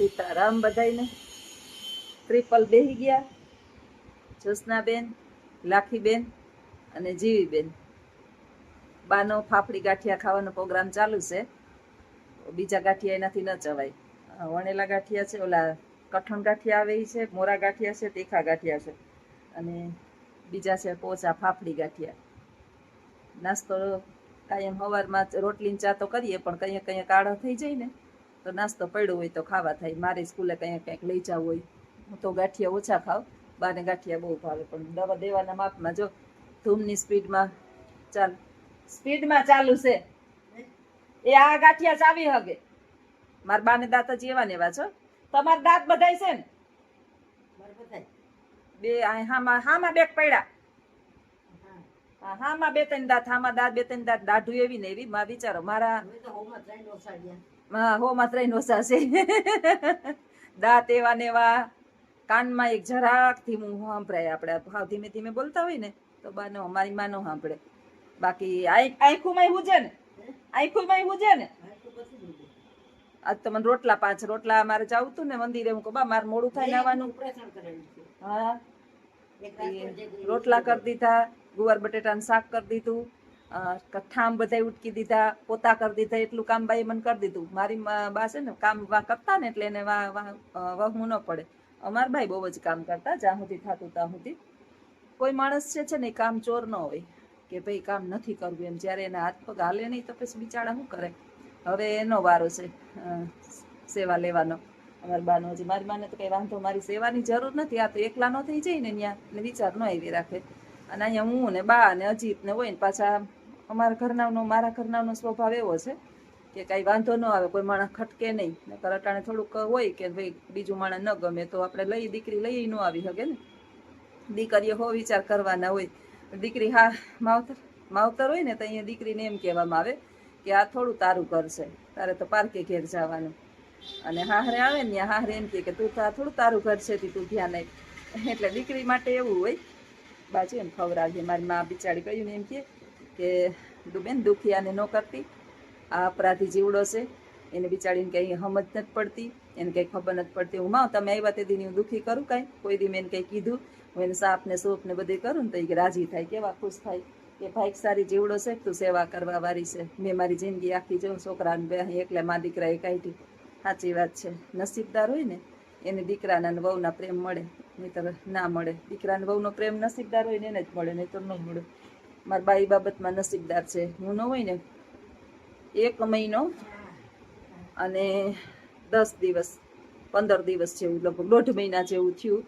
Sitaram બધાઈને triple બેહી ગયા. જ્યોત્સનાબેન લાખીબેન અને જીવીબેન. બાનો ફાફડી ગાંઠિયા ખાવાનો પ્રોગ્રામ ચાલુ છે. બીજા ગાંઠિયા એનાથી ન ચવાય. વણેલા ગાંઠિયા છે, ઓલા કઠણ ગાંઠિયા આવે છે, મોરા ગાંઠિયા છે, તીખા ગાંઠિયા છે. અને બીજા છે પોચા ફાફડી ગાંઠિયા. નાસ્તો કાયમ સવારમાં રોટલી ચા તો કરીએ, પણ કંઈક કંઈક કાઢો થઈ જાય ને. તો નાસ્તો પડ્યો હોય તો ખાવા થાય. મારે સ્કૂલે કંઈક કંઈક લઈ જવું હોય. હું તો ગાંઠિયા ઓછા ખાવ બાને ગાંઠિયા બહુ ભાવે. પણ દવા દેવાના માપમાં જો ધૂમની સ્પીડમાં ચાલ સ્પીડમાં ચાલુ છે. એ આ ગાંઠિયા ચાવી હગે. મારા બાને દાંત જ એવા ને એવા છો. તમારા દાંત બધાય છે ને? બે હામાં હામાં બેક પડ્યા. હા, હામાં બે ત્રણ દાંત હામાં દાંત બે ત્રણ દાંત. દાઢું એવી ને એવી. માં વિચારો મારા હા હો માત્ર છે દાંત એવા ને એવા. કાનમાં એક જરાક ધીમું સાંભળાય આપણે. હાવ ધીમે ધીમે બોલતા હોય ને તો બાનો અમારી માં નો સાંભળે. બાકી આંખુમાં હું છે ને? આંખુમાં હું છે ને? આજ તો મને રોટલા પાંચ રોટલા મારે જવું તું ને મંદિરે. હું કહું બા મારે મોડું થાય આવવાનું હા. રોટલા કરી દીધા ગુવાર બટેટાનું શાક કરી દીધું. ઠામ બધાય ઉટકી દીધા, પોતા કરી દીધા, એટલું કામ બાઈ મને કરી દીધું. મારી બા છે ને, કામ વા કરતા ને એટલે એને વા વહવું ન પડે. અમાર ભાઈ બહુ જ કામ કરતા, જ્યાં સુધી થતું ત્યાં સુધી. કોઈ માણસ છે છે ને કામ ચોર ન હોય, કે ભાઈ કામ નથી કરવું એમ. જ્યારે એના હાથ પગ હાલે નહીં, તો પછી બિચારા શું કરે? હવે એનો વારો છે સેવા લેવાનો. અમારી બાનો હજી, મારી માને તો કંઈ વાંધો, મારી સેવાની જરૂર નથી. આ તો એકલા ન થઈ જાય ને ત્યાં વિચાર ન આવી રાખે. અને અહીંયા હું ને બા ને અજીત ને હોય ને પાછા અમારા ઘરનાનો, મારા ઘરનાનો સ્વભાવ એવો છે કે કાંઈ વાંધો ન આવે, કોઈ માણસ ખટકે નહીં. નકર અટાણે થોડુંક હોય કે ભાઈ બીજું માણસ ન ગમે તો આપણે લઈ, દીકરી લઈ ન આવી શકે ને. દીકરીએ હો વિચાર કરવાના હોય. દીકરી હા, માવતર માવતર હોય ને તો અહીંયા દીકરીને એમ કહેવામાં આવે કે આ થોડું તારું કરશે તારે તો પાર્કે ઘેર જવાનું. અને હાહરે આવે ને હાહરે એમ કહે કે તું તો આ થોડું તારું ઘર છે, તી તું ધ્યાન આપ. એટલે દીકરી માટે એવું હોય. બાજુ એમ ખવડાવીએ મારી મા બિચારી કહ્યું ને એમ કહે કે બેન દુખિયાને ન કરતી. આ અપરાધી જીવડો છે. એને બિચારીને કંઈ સમજ નથી પડતી, એને કંઈ ખબર નથી પડતી. હું માં તમે આવ્યા તે દીની હું દુઃખી કરું કાંઈ? કોઈ દી મેં કંઈ કીધું? હું એને સાપ ને સૂપ ને બધું કરું ને તો એ રાજી થાય, કેવા ખુશ થાય? કે ભાઈ સારી જીવડો છે, તું સેવા કરવા વાળી છે. મેં મારી જિંદગી આખી જઉં, છોકરાને બે એકલા મા દીકરાએ કાઢી. સાચી વાત છે. નસીબદાર હોય ને, એને દીકરાના અને વહુના પ્રેમ મળે, નહીતર ના મળે. દીકરાને વહુનો પ્રેમ નસીબદાર હોય ને એને જ મળે નહીં તો ન મળે. મારા બાઈ બાબતમાં નસીબદાર છે. હું ન હોય ને, એક મહિનો અને દસ દિવસ, પંદર દિવસ જેવું, લગભગ દોઢ મહિના જેવું થયું.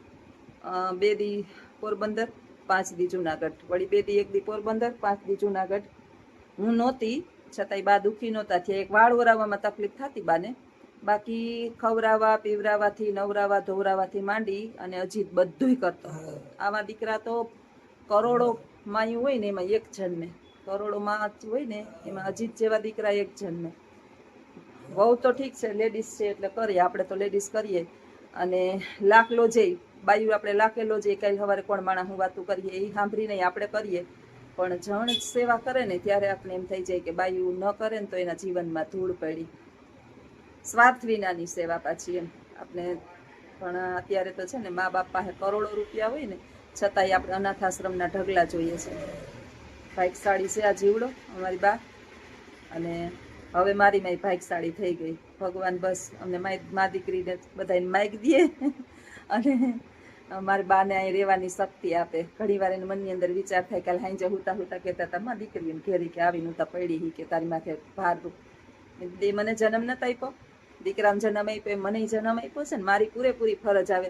બે દી પોરબંદર, પાંચ દી જુનાગઢ. વળી બે દી એક દી પોરબંદર, પાંચ દી જુનાગઢ. હું નહોતી, છતાંય બા દુઃખી નહોતા થયા. એક વાળ ઓરાવવામાં તકલીફ થતી બાને. બાકી ખવરાવા પીવરાવાથી નવરાવા, ધોવરાવાથી માંડી અને અજીત બધુંય કરતો. આવા દીકરા તો કરોડો માયું હોય ને એમાં એક જન્મે. કરોડો માં હોય ને એમાં અજીત જેવા દીકરા એક જન્મે. વહુ તો ઠીક છે લેડીઝ છે એટલે કરીએ. આપણે તો લેડીઝ કરીએ. અને લાકલો જઈ બાયું આપણે લાખેલો જઈ કાંઈ સવારે કોણ માણા હું વાતું કરીએ એ સાંભળી નહીં, આપણે કરીએ. પણ જણ સેવા કરે ને ત્યારે આપણે એમ થઈ જાય કે બાયું ન કરે ને તો એના જીવનમાં ધૂળ પડી. સ્વાર્થ વિનાની સેવા પાછી એમ. આપણે પણ અત્યારે તો છે ને મા બાપ પાસે કરોડો રૂપિયા હોય ને છતાંય આપણે અનાથ આશ્રમના ઢગલા જોઈએ છે. ભાઈક સાડી છે આ જીવડો, અમારી બા. અને હવે મારી માય ભાઈક સાડી થઈ ગઈ. ભગવાન બસ અમને માય મા દીકરીને બધાને માઈક દે. અને મારી બાને અહીં રહેવાની શક્તિ આપે. ઘણી વાર એને મનની અંદર વિચાર થાય કે હાઈ હુતા હુતા કહેતા હતા, માં દીકરી ઘેરી કે આવીને હું પડી હી કે તારી માથે ભાર દે મને જન્મ નતા આપ્યો. દીકરાને જન્મ આપ્યો મને જન્મ આપ્યો છે ને મારી પૂરેપૂરી ફરજ આવે.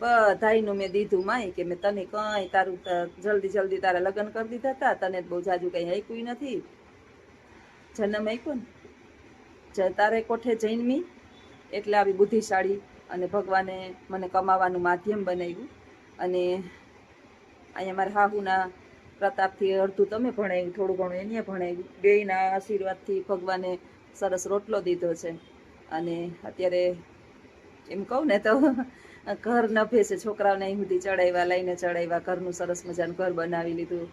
બધાયનું મેં દીધું માય કે મેં તને કંઈ તારું જલ્દી જલ્દી તારા લગ્ન કરી દીધા હતા તને બહુ જાજુ કંઈ આપ્યું નથી. જન્મ આપ્યો ને? તારે કોઠે જૈનમી, એટલે આવી બુદ્ધિશાળી અને ભગવાને મને કમાવાનું માધ્યમ બનાવ્યું. અને અહીંયા મારા હાહુના પ્રતાપથી અડધું તમે ભણાવ્યું, થોડું ઘણું એને ભણાવ્યું. બેયના આશીર્વાદથી ભગવાને સરસ રોટલો દીધો છે. અને અત્યારે એમ કહું ને તો ઘર નભે છે છોકરાઓને અહીં સુધી ચડાવ્યા, લઈને ચડાવ્યા, ઘરનું સરસ મજાનું ઘર બનાવી લીધું.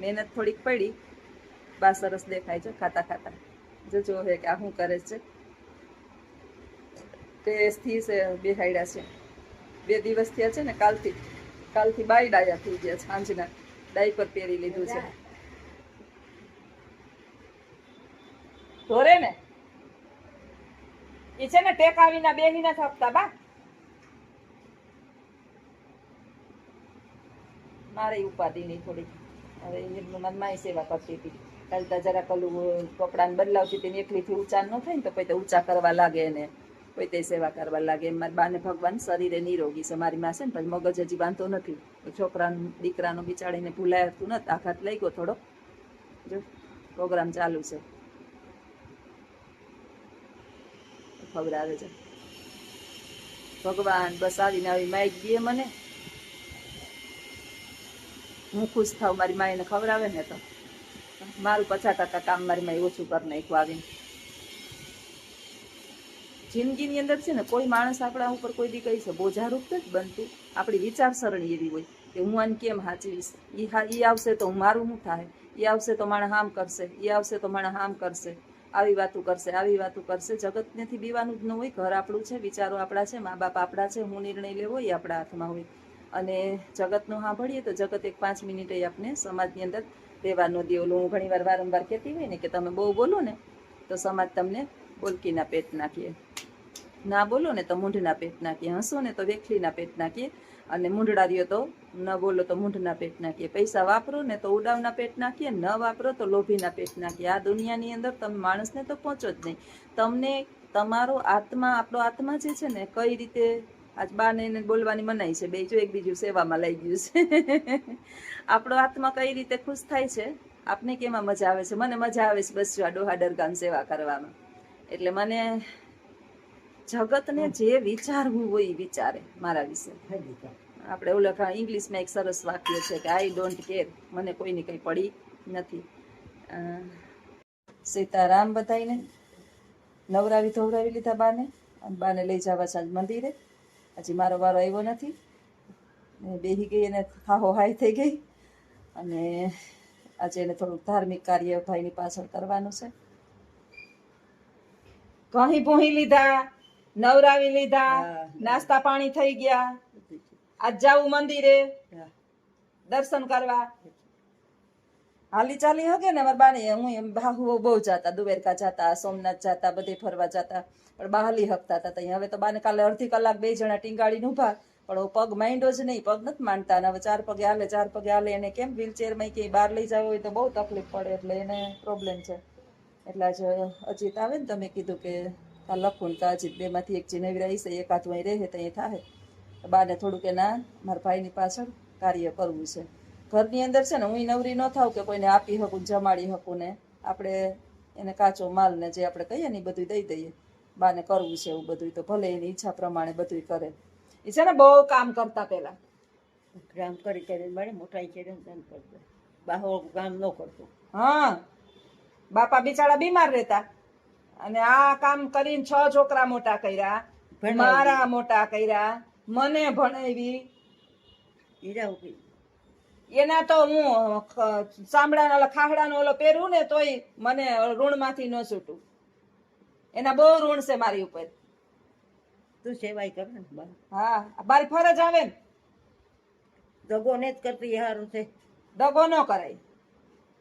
મહેનત થોડીક પડી. બા સરસ દેખાય છે, ખાતા ખાતા. જોજો હે કે આ શું કરે છે. ટેસ્ટથી છે બેહાડ્યા છે. બે દિવસ થયા છે ને, કાલથી કાલથી બાય ડાયા થઈ ગયા છે, સાંજના. ડાયપર પહેરી લીધું છે. ધોરે ને? એ છે ને ટેકા વિના બેહી થપતા બા. મારે ઉપાધિ નહીં થોડી હવે એમનું મનમાં સેવા કરતી હતી. ચાલતા જરા કલું કપડાને બદલાવતી હતી ને એકલીથી ઊંચા ન થાય ને તો પછી ઊંચા કરવા લાગે એને કોઈ તે સેવા કરવા લાગે. એમ મારી બાને ભગવાન શરીરે નિરોગી છે, મારી માં છે ને પછી મગજ હજી બાંધતો નથી. છોકરાનું, દીકરાનું બિચાડીને ભૂલાયતું નથી, આઘાત લઈ ગયો થોડો. જો, પ્રોગ્રામ ચાલુ છે. ખબર આવે છે. ભગવાન બસ આવીને આવી માઇક દે મને. હું ખુશ થાવ મારી માઈને ખવડાવે ને તો. મારું પચાસ ટકા કામ મારી માઈ ઓછું કરી નાખ્યું આવીને જિંદગીની અંદર છે ને કોઈ માણસ આપણા ઉપર કોઈ દી કહી છે, બોજારૂપ નથી બનતું. આપણી વિચારસરણી એવી હોય કે હું આને કેમ હાચવીશ? ઈ હા એ આવશે તો હું મારું શું થાય? એ આવશે તો માણસ આમ કરશે? એ આવશે તો માણસ આમ કરશે? આવી વાતું કરશે, આવી વાતું કરશે. જગતનેથી બીવાનું જ ન હોય, ઘર આપણું છે, વિચારો આપણા છે, મા બાપ આપણા છે, હું નિર્ણય લેવો એ આપણા હાથમાં હોય. અને જગતનું સાંભળીએ તો જગત એક પાંચ મિનિટે આપણે સમાજની અંદર રહેવાનો દે ઓલું હું ઘણી વાર વારંવાર કહેતી હોય ને કે તમે બહુ બોલો ને, તો સમાજ તમને બોલકીના પેટ નાખીએ ના બોલો ને તો મૂંઢના પેટ નાખીએ હસો ને તો વેખલીના પેટ નાખીએ અને મૂંઢડા રહ્યો તો ન બોલો તો મૂંઢના પેટ નાખીએ પૈસા વાપરો ને તો ઉડાવના પેટ નાખીએ ન વાપરો તો લોભીના પેટ નાખીએ આ દુનિયાની અંદર તમે માણસને તો પહોંચો જ નહીં. તમને તમારો આત્મા, આપણો આત્મા જે છે ને, કઈ રીતે આજ બાને એને બોલવાની મનાઈ છે, બે જો એકબીજું સેવામાં લઈ ગયું છે. આપણો આત્મા કઈ રીતે ખુશ થાય છે, આપને કેમાં મજા આવે છે? મને મજા આવે છે બસ આ ડોહા ડરગામ સેવા કરવામાં. એટલે મને જગતને જે વિચારવું હોય એ વિચારે મારા વિશે. આપણે ઓલા કા- ઇંગ્લિશમાં એક સરસ વાક્ય છે કે આઈ ડોન્ટ કેર મને કોઈની કંઈ પડી નથી. સીતારામ બધાઈને નવરાવી ધોવરાવી લીધા બાને, અને બાને લઈ જવા છે મંદિરે. હજી મારો વારો આવ્યો નથી. બેહી ગઈ એને હાહો હાઈ થઈ ગઈ. અને આજે એને થોડુંક ધાર્મિક કાર્ય ભાઈની પાછળ કરવાનું છે. કહી ભોહી લીધા નવરાવી લીધા નાસ્તા પાણી થઈ ગયા. આજ જાવું મંદિરે દર્શન કરવા. હાલી ચાલી હકે ને મારા બાને? હું એમ બાહુ બહુ જાતા દુવેરકા જાતા સોમનાથ જાતા બધે ફરવા જાતા. પણ બહાલી હાલી હકતા હતા ત્યાં હવે તો બાને કાલે અડધી કલાક બે જણા ટીંગાડીને ઊભા. પણ પગ માંડ્યો જ નહીં, પગ નથી માંડતા. અને હવે ચાર પગે હાલે, ચાર પગે હાલે. એને કેમ વ્હીલચેરમાં ક્યાંય બહાર લઈ જવો હોય તો બહુ તકલીફ પડે. એટલે એને પ્રોબ્લેમ છે. એટલે જ અજીત આવે ને તમે કીધું કે આ લખું તો અજીત બેમાંથી એક જીનેવી રહી છે એકાદ અહીં રહે તો એ થાય બાને થોડુંક એના મારા ભાઈની પાછળ કાર્ય કરવું છે. ઘરની અંદર છે ને હું નવરી ન થાવ કે કોઈને આપી શકું જમાડી શકું ને. આપણે એને કાચો માલ ને જે આપણે કહીએ ને એ બધું દઈ દઈએ. બાને કરવું છે એવું બધું તો ભલે એની ઈચ્છા પ્રમાણે બધું કરે. એ છે ને બહુ કામ કરતા પેલા કામ કરી કરીને મારે મોટાઈ કરીને કામ કરતો. બાહો કામ ન કરતો. હા. બાપા બિચારા બીમાર રહેતા. અને આ કામ કરીને છ છોકરા મોટા કર્યા. મારા મોટા કર્યા. મને ભણાવી. એના તો હું ચામડાનો ઓલો ખાખડાનો ઓલો પહેરું ને તોય મને ઋણમાંથી ન છૂટું. એના બહુ ઋણ છે મારી ઉપર. તું સેવાય કર ને હા મારી ફરજ આવે ને. દગો ને જ કરતી હારું છે. દગો ન કરાય.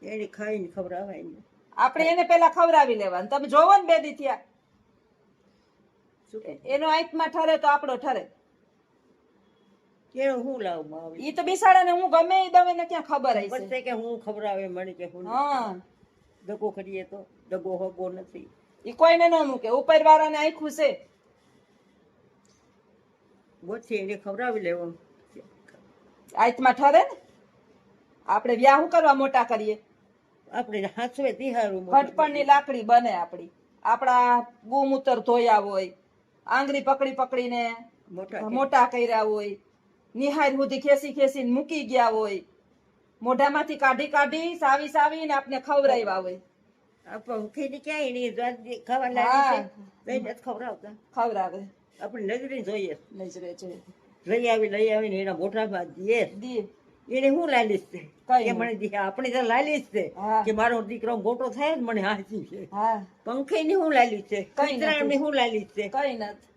એને ખાઈને ખવડાવાય ને આપણે એને પેલા ખવડાવી લેવાનું. તમે જોવો ને બે દી થયા. એનો આંખમાં ઠરે તો આપણો ઠરે. કેળો હું લાવ આવે ઈ તો બિસાડાને હું ગમે એ દવે ને ક્યાં ખબર આવી પછી કે હું ખવડાવે મને કે હું હા. દગો કરીએ તો. દગો હગો નથી. ઈ કોઈને ન મૂકે ઉપર વાળાને આખું છે એને ખવડાવી લેવો. આયતમાં ઠરે ને? આપણે વ્યાહ કરવા મોટા કરીએ. આપણે હાથવે તિહારું ખટપણની લાકડી બને આપણી. આપણા ગુમૂતર ધોયા હોય આંગળી પકડી પકડીને મોટા મોટા કર્યા હોય નિહાર સુધી ખેસી ખેસીને મૂકી ગયા હોય મોઢામાંથી કાઢી કાઢી સાવી સાવીને આપણે ખવડાવ્યા હોય. ઉખીને ક્યાંય એની જાત ખાવા લાગે છે નથી ખવડાવતા. ખવડાવે. આપણે નજરે જોઈએ. નજરે જોઈએ. લઈ આવી લઈ આવીને એના મોઢામાં દે દી એને હું લાલીશ છે? કે મને દી આપણે તો લાલીશ છે કે મારો દીકરો મોટો થાય ને મને હાજી છે. પંખી ની હું લાલી છે? કઈ હું ની લાલી છે? કઈ નથી.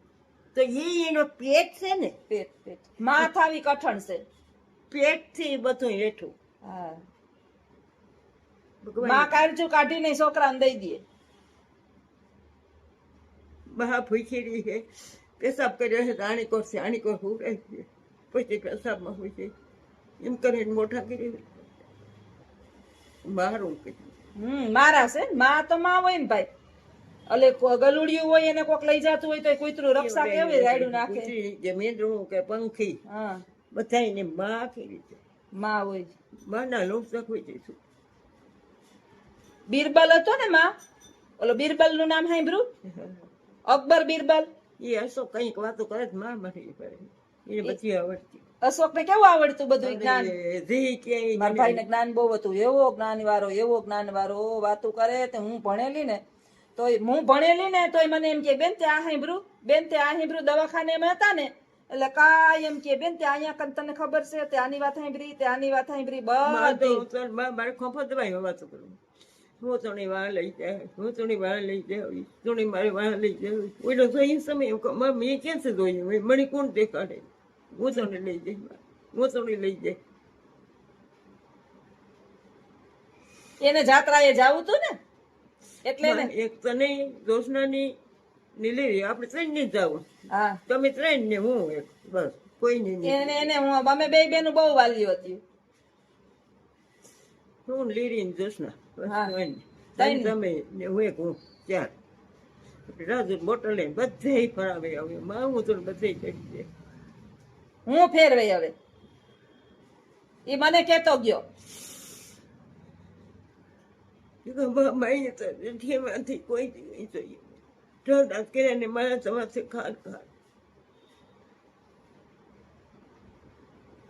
તો એ એનો પેટ છે ને? પેટ પેટ. માથાવી કઠણ છે. પેટથી બધું હેઠું. હા. માં કાઢી નહીં છોકરાને દઈ દે. બહા ભૂખી હે પેશાબ કર્યો છે તો આણી કરશે આણી કર હું રહી પછી પેશાબમાં હોય છે એમ કરીને મોટા કરી મારું કીધું હમ મારા છે માં તો માં હોય ને ભાઈ. એટલે ગલુડિયું હોય એને કોક લઈ જતું હોય તો કૂતરું રક્ષા કેવી રાયડું નાખે? કે મેંદડું કે પંખી? હા. બધાને માં કરી છે માં હોય માના લોક હોય છે. બિરબલ હતો ને માં? ઓલો બિરબલનું નામ સાંભળ્યું? અકબર બિરબલ? એ અશોક કંઈક વાતો કરે જ માં મારી પડે એને બધી આવડતી. અશોક ને કેવું આવડતું બધું જ્ઞાન? મારા ભાઈ ને જ્ઞાન બહુ હતું. એવો જ્ઞાન વાળો એવો જ્ઞાન વાળો વાતું કરે તો હું ભણેલી ને તો હું ભણેલી ને તોય મને એમ કે બેન તે આ સાંભળ્યું બેન તે આ સાંભળ્યું દવાખાને એમ હતા ને? એટલે કાયમ એમ કે બેન તે અહીંયા કન તને ખબર છે? તે આની વાત સાંભળી તે આની વાત સાંભળી બધી. મારે ખોફો દબાઈ વાતો કરું. તોની વાહ લઈ જાય તોની વાહ લઈ જાય તોની મારી વાહ લઈ જાય ઓલો તો એ સમય મેં ક્યાં છે જોયું હોય મને કોણ દેખાડે ગોતણી લઈ જાય ગોતણી લઈ જાય એને જાત્રાએ જાવું તું ને? એટલે એક તને જોશનાની નીલેરી આપણે ત્રણ ને જાવ. હા. તમે ત્રણ ને હું એક બસ કોઈ નહીં. એને એને હું અમે બે બેનું બહુ વાલી હતી હું લીરી ને જોશના બસ હા. ત્રણ. ત્રણ. ત્રણ તમે ને હું હું ચાર રાજુ બોટલ લઈને બધે ફરાવે આવે માં તો બધે ચડી જાય હું ફેરવે હવે એ મને કેતો ગયો કોઈ જોઈએ ઢોંઢાસ કર્યા ને મારા તમારે ખાડ ખાડ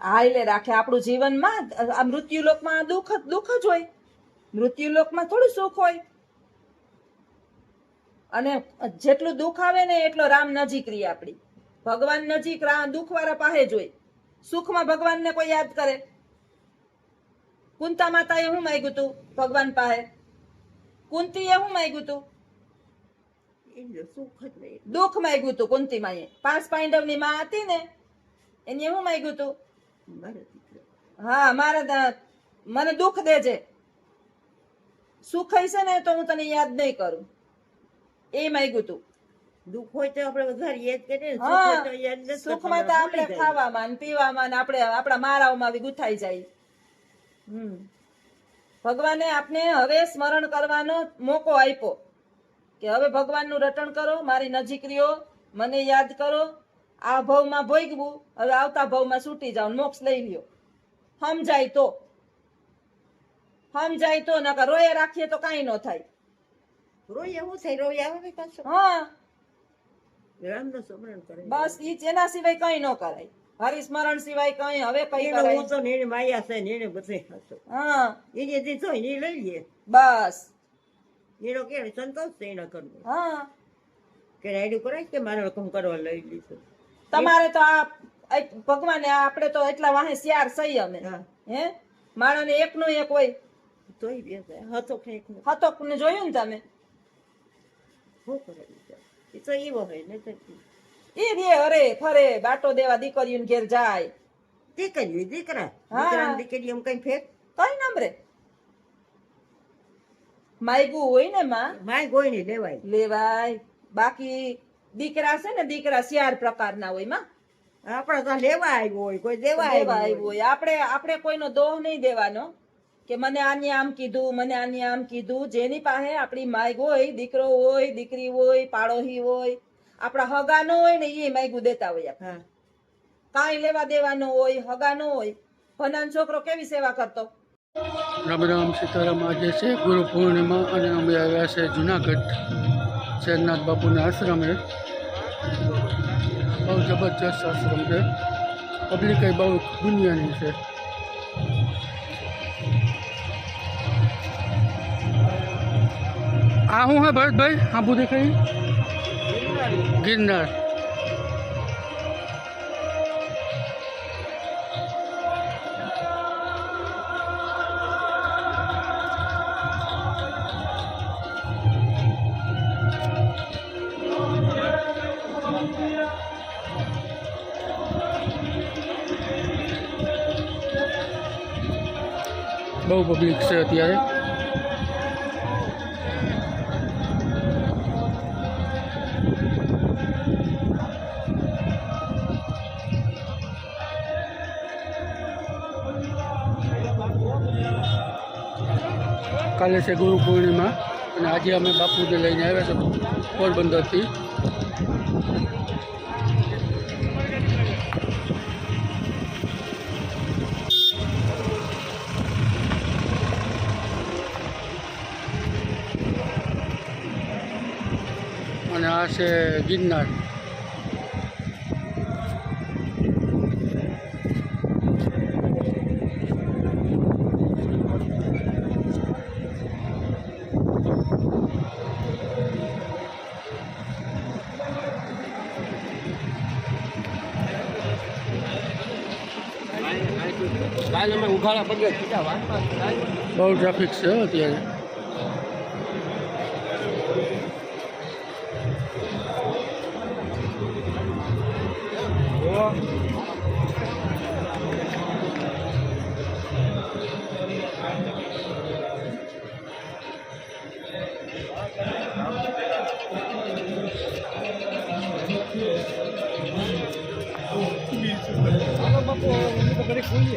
હા એટલે રાખે. આપણું જીવનમાં આ મૃત્યુલોકમાં દુઃખ જ- દુઃખ જ હોય. મૃત્યુલોકમાં થોડું સુખ હોય. અને જેટલું દુઃખ આવે ને એટલો રામ નજીક રહી આપણી. ભગવાન નજીક રા દુઃખ પાસે જોઈ સુખમાં ભગવાનને કોઈ યાદ કરે? કુંતા માતાએ શું માંગ્યું તું ભગવાન પાસે? કુંતીએ શું માંગ્યું તું? દુઃખ માંગ્યું તું કુંતી માએ પાંચ પાંડવની માં હતી ને એને શું માંગ્યું તું? હા મારે મને દુઃખ દેજે સુખ હશે ને તો હું તને યાદ નહીં કરું. એ માંગ્યું તું. દુઃખ હોય તો આપણે વધારે યાદ કરીએ હા સુખમાં તો આપણે ખાવામાં ને પીવામાં ને આપણે આપણા મારાઓમાં ગુથાઈ જાય. હમ. ભગવાને આપને હવે સ્મરણ કરવાનો મોકો આપ્યો કે હવે ભગવાનનું રટણ કરો મારી નજીક રહ્યો મને યાદ કરો આ ભાવમાં ભોગવું હવે આવતા ભાવમાં છૂટી જાવ મોક્ષ લઈ લ્યો. સમજાય તો. સમજાય તો નકર રોયે રાખીએ તો કાંઈ ન થાય. રોય એવું થાય? રોય આવે પાછો? હા. રામનું સ્મરણ કરે બસ ઈ એના સિવાય કઈ ન કરાય. હરિસ્મરણ સિવાય કઈ હવે કઈ કરાય હું તો નીણ માયા છે નીણ બધે હા. એને જે દીધો એ લઈ લઈએ બસ. એનો કે સંતોષ એના કરવું હા. કે રાયડું કરાય કે મારે હુકમ કરવા લઈ લીધું? તમારે તો આ ભગવાન આપણે તો એટલા વાહે શિયાર સહી અમે. હા. માણસને એકનો એક હોય. તોય હતો ને. હતોક ને જોયું ને તમે? એ તો એવો હોય ને એ રે અરે ફરે બાટો દેવા દીકરીઓને ઘેર જાય. દીકરી દીકરા. દીકરા દીકરી એમ કઈ ફેર? કઈ નામ રે માયગું હોય ને માં? માય ગોઈ ને લેવાય. લેવાય. બાકી દીકરા છે ને દીકરા ચાર પ્રકારના હોયમાં આપણે તો લેવા આવ્યો હોય કોઈ દેવા આવ્યો હોય. આપણે આપણે કોઈનો દોહ નહીં દેવાનો કે મને આની આમ કીધું મને આની આમ કીધું. જેની પાસે આપણી માય હોય દીકરો હોય દીકરી હોય પાડોહી હોય આપણા હગાનો હોય ને એ માયગું દેતા હોય. કાંઈ લેવા દેવાનો હોય હગાનો હોય. ભનાન છોકરો કેવી સેવા કરતો? રામ રામ સીતારામ આજે છે. ગુરુ પૂર્ણિમા અને અમે આવ્યા છે જુનાગઢ. શેરનાથ બાપુના આશ્રમે બહુ જબરજસ્ત આશ્રમ છે. પબ્લિક બહુ દુનિયાની છે. આ હું, હા, ભરતભાઈ? આબુ દેખાય? ગિરનાર. બહુ પબ્લિક છે અત્યારે કાલે છે ગુરુ પૂર્ણિમા અને આજે અમે બાપુને લઈને આવ્યા છે પોરબંદરથી આ છે ગિરનાર બહુ ટ્રાફિક છે હો અત્યારે. 注意